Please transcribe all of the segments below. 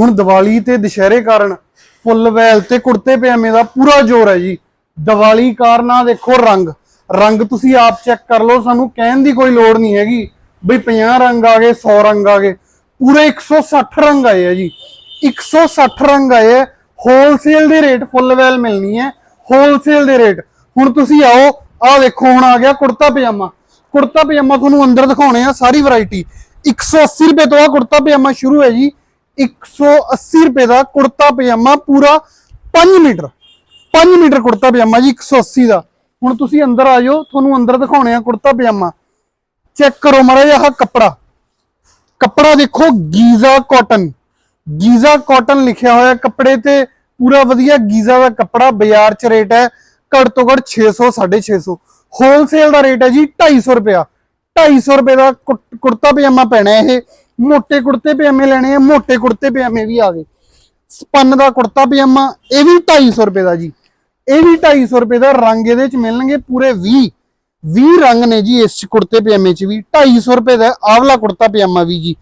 ਹੁਣ ਦੀਵਾਲੀ ਤੇ ਦੁਸ਼ਹਿਰੇ ਕਾਰਨ ਫੁੱਲ ਵੈਲ ਤੇ ਕੁੜਤੇ ਪਜਾਮੇ ਦਾ ਪੂਰਾ ਜ਼ੋਰ ਹੈ ਜੀ। ਦੀਵਾਲੀ ਕਾਰਨ ਆ ਦੇਖੋ ਰੰਗ। ਰੰਗ ਤੁਸੀਂ ਆਪ ਚੈੱਕ ਕਰ ਲਓ, ਸਾਨੂੰ ਕਹਿਣ ਦੀ ਕੋਈ ਲੋੜ ਨਹੀਂ ਹੈਗੀ। ਬਈ 50 ਰੰਗ ਆ ਗਏ 100 ਰੰਗ ਆ ਗਏ। ਪੂਰੇ 160 ਰੰਗ ਆਏ ਆ ਜੀ। 160 ਰੰਗ ਆਏ ਆ। ਹੋਲਸੇਲ ਦੇ ਰੇਟ ਫੁੱਲ ਵੈਲ ਮਿਲਣੀ ਹੈ। ਹੋਲਸੇਲ ਦੇ ਰੇਟ ਹੁਣ ਤੁਸੀਂ ਆਓ ਆ ਦੇਖੋ, ਹੁਣ ਆ ਗਿਆ ਕੁੜਤਾ ਪਜਾਮਾ। ਕੁੜਤਾ ਪਜਾਮਾ ਤੁਹਾਨੂੰ ਅੰਦਰ ਦਿਖਾਉਣੇ ਆ ਸਾਰੀ ਵੈਰਾਈਟੀ 180 ਰੁਪਏ ਤੋਂ ਆ ਕੁੜਤਾ ਪਜਾਮਾ ਸ਼ੁਰੂ ਹੈ ਜੀ। 180 ਰੁਪਏ ਦਾ ਕੁੜਤਾ ਪਜਾਮਾ ਪੂਰਾ 5 ਮੀਟਰ 5 ਮੀਟਰ ਕੁੜਤਾ ਪਜਾਮਾ ਜੀ 180 ਦਾ। ਹੁਣ ਤੁਸੀਂ ਅੰਦਰ ਆ ਜਾਓ, ਤੁਹਾਨੂੰ ਅੰਦਰ ਦਿਖਾਉਣੇ ਆ ਕੁੜਤਾ ਪਜਾਮਾ। ਚੈੱਕ ਕਰੋ ਮਹਾਰਾਜ ਆਹ ਕੱਪੜਾ। ਕੱਪੜਾ ਦੇਖੋ, ਗੀਜ਼ਾ ਕਾਟਨ। ਗੀਜ਼ਾ ਕਾਟਨ ਲਿਖਿਆ ਹੋਇਆ ਕੱਪੜੇ ਤੇ, ਪੂਰਾ ਵਧੀਆ ਗੀਜ਼ਾ ਦਾ ਕੱਪੜਾ, ਬਾਜ਼ਾਰ 'ਚ ਰੇਟ ਹੈ ਘੱਟ ਤੋਂ ਘੱਟ 600 650 ਹੋਲਸੇਲ ਦਾ ਰੇਟ ਹੈ ਜੀ 250 ਰੁਪਿਆ 250 ਰੁਪਏ ਦਾ ਕੁੜ- ਕੁੜਤਾ ਪਜਾਮਾ ਪੈਣਾ ਇਹ। ਮੋਟੇ ਕੁੜਤੇ ਪਜਾਮੇ ਲੈਣੇ ਆ, ਮੋਟੇ ਕੁੜਤੇ ਪਜਾਮੇ ਵੀ ਆ ਗਏ। ਸਪਨ ਦਾ ਕੁੜਤਾ ਪਜਾਮਾ, ਇਹ ਵੀ 250 ਰੁਪਏ ਦਾ ਜੀ। ਇਹ ਵੀ 250 ਰੁਪਏ ਦਾ ਰੰਗ ਇਹਦੇ ਚ ਮਿਲਣਗੇ ਪੂਰੇ 20 20 ਰੰਗ ਨੇ ਜੀ ਇਸ ਕੁੜਤੇ ਪਜਾਮੇ ਚ ਵੀ। 250 ਰੁਪਏ ਦਾ ਆਵਲਾ ਕੁੜਤਾ ਪਜਾਮਾ ਵੀ ਜੀ।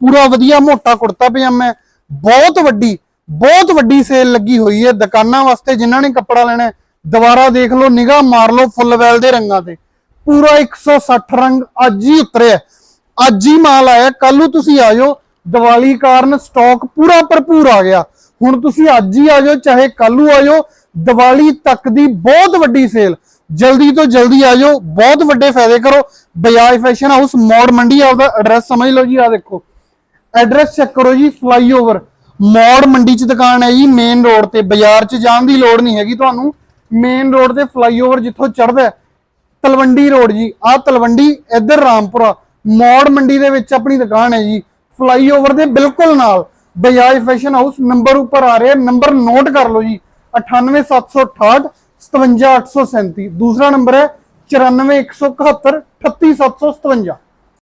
ਪੂਰਾ ਵਧੀਆ ਮੋਟਾ ਕੁੜਤਾ ਪਜਾਮਾ ਬਹੁਤ ਵੱਡੀ ਬਹੁਤ ਵੱਡੀ ਸੇਲ ਲੱਗੀ ਹੋਈ ਹੈ ਦੁਕਾਨਾਂ ਵਾਸਤੇ, ਜਿਨ੍ਹਾਂ ਨੇ ਕੱਪੜਾ ਲੈਣਾ ਦੁਬਾਰਾ ਦੇਖ ਲਓ, ਨਿਗਾਹ ਮਾਰ ਲਓ ਫੁੱਲ ਵੈਲ ਦੇ ਰੰਗਾਂ ਤੇ। ਪੂਰਾ 160 ਰੰਗ ਅੱਜ ਹੀ ਉਤਰਿਆ ਅੱਜ ਹੀ ਮਾਲ ਆਇਆ ਕੱਲ ਨੂੰ ਤੁਸੀਂ ਆ ਜਾਓ। ਦੀਵਾਲੀ ਕਾਰਨ ਸਟਾਕ ਪੂਰਾ ਭਰਪੂਰ ਆ ਗਿਆ। ਹੁਣ ਤੁਸੀਂ ਅੱਜ ਹੀ ਆ ਜਾਓ, ਚਾਹੇ ਕੱਲ ਨੂੰ ਆ ਜਾਓ। ਦੀਵਾਲੀ ਤੱਕ ਦੀ ਬਹੁਤ ਵੱਡੀ ਸੇਲ ਜਲਦੀ ਤੋਂ ਜਲਦੀ ਆ ਜਾਓ, ਬਹੁਤ ਵੱਡੇ ਫਾਇਦੇ ਕਰੋ। ਬਜਾਜ ਫੈਸ਼ਨ ਹਾਊਸ, ਮੋੜ ਮੰਡੀ, ਆਪਦਾ ਐਡਰੈਸ ਸਮਝ ਲਓ ਜੀ ਆ ਦੇਖੋ। ਐਡਰੈਸ ਚੈੱਕ ਕਰੋ ਜੀ ਫਲਾਈਓਵਰ ਮੋੜ ਮੰਡੀ ਚ ਦੁਕਾਨ ਹੈ ਜੀ ਮੇਨ ਰੋਡ ਤੇ। ਬਾਜ਼ਾਰ ਚ ਜਾਣ ਦੀ ਲੋੜ ਨਹੀਂ ਹੈਗੀ ਤੁਹਾਨੂੰ। ਮੇਨ ਰੋਡ ਤੇ ਫਲਾਈਓਵਰ ਜਿੱਥੋਂ ਚੜਦਾ ਤਲਵੰਡੀ ਰੋਡ ਜੀ। ਆ ਤਲਵੰਡੀ ਇੱਧਰ ਰਾਮਪੁਰਾ। ਮੋੜ ਮੰਡੀ ਦੇ ਵਿੱਚ ਆਪਣੀ ਦੁਕਾਨ ਹੈ ਜੀ। ਫਲਾਈਓਵਰ ਦੇ ਬਿਲਕੁਲ ਨਾਲ ਬਜਾਜ ਫੈਸ਼ਨ ਹਾਊਸ ਨੰਬਰ ਉੱਪਰ ਆ ਰਿਹਾ। ਨੰਬਰ ਨੋਟ ਕਰ ਲਓ ਜੀ। 98768 57837 ਦੂਸਰਾ ਨੰਬਰ ਹੈ 94171 38757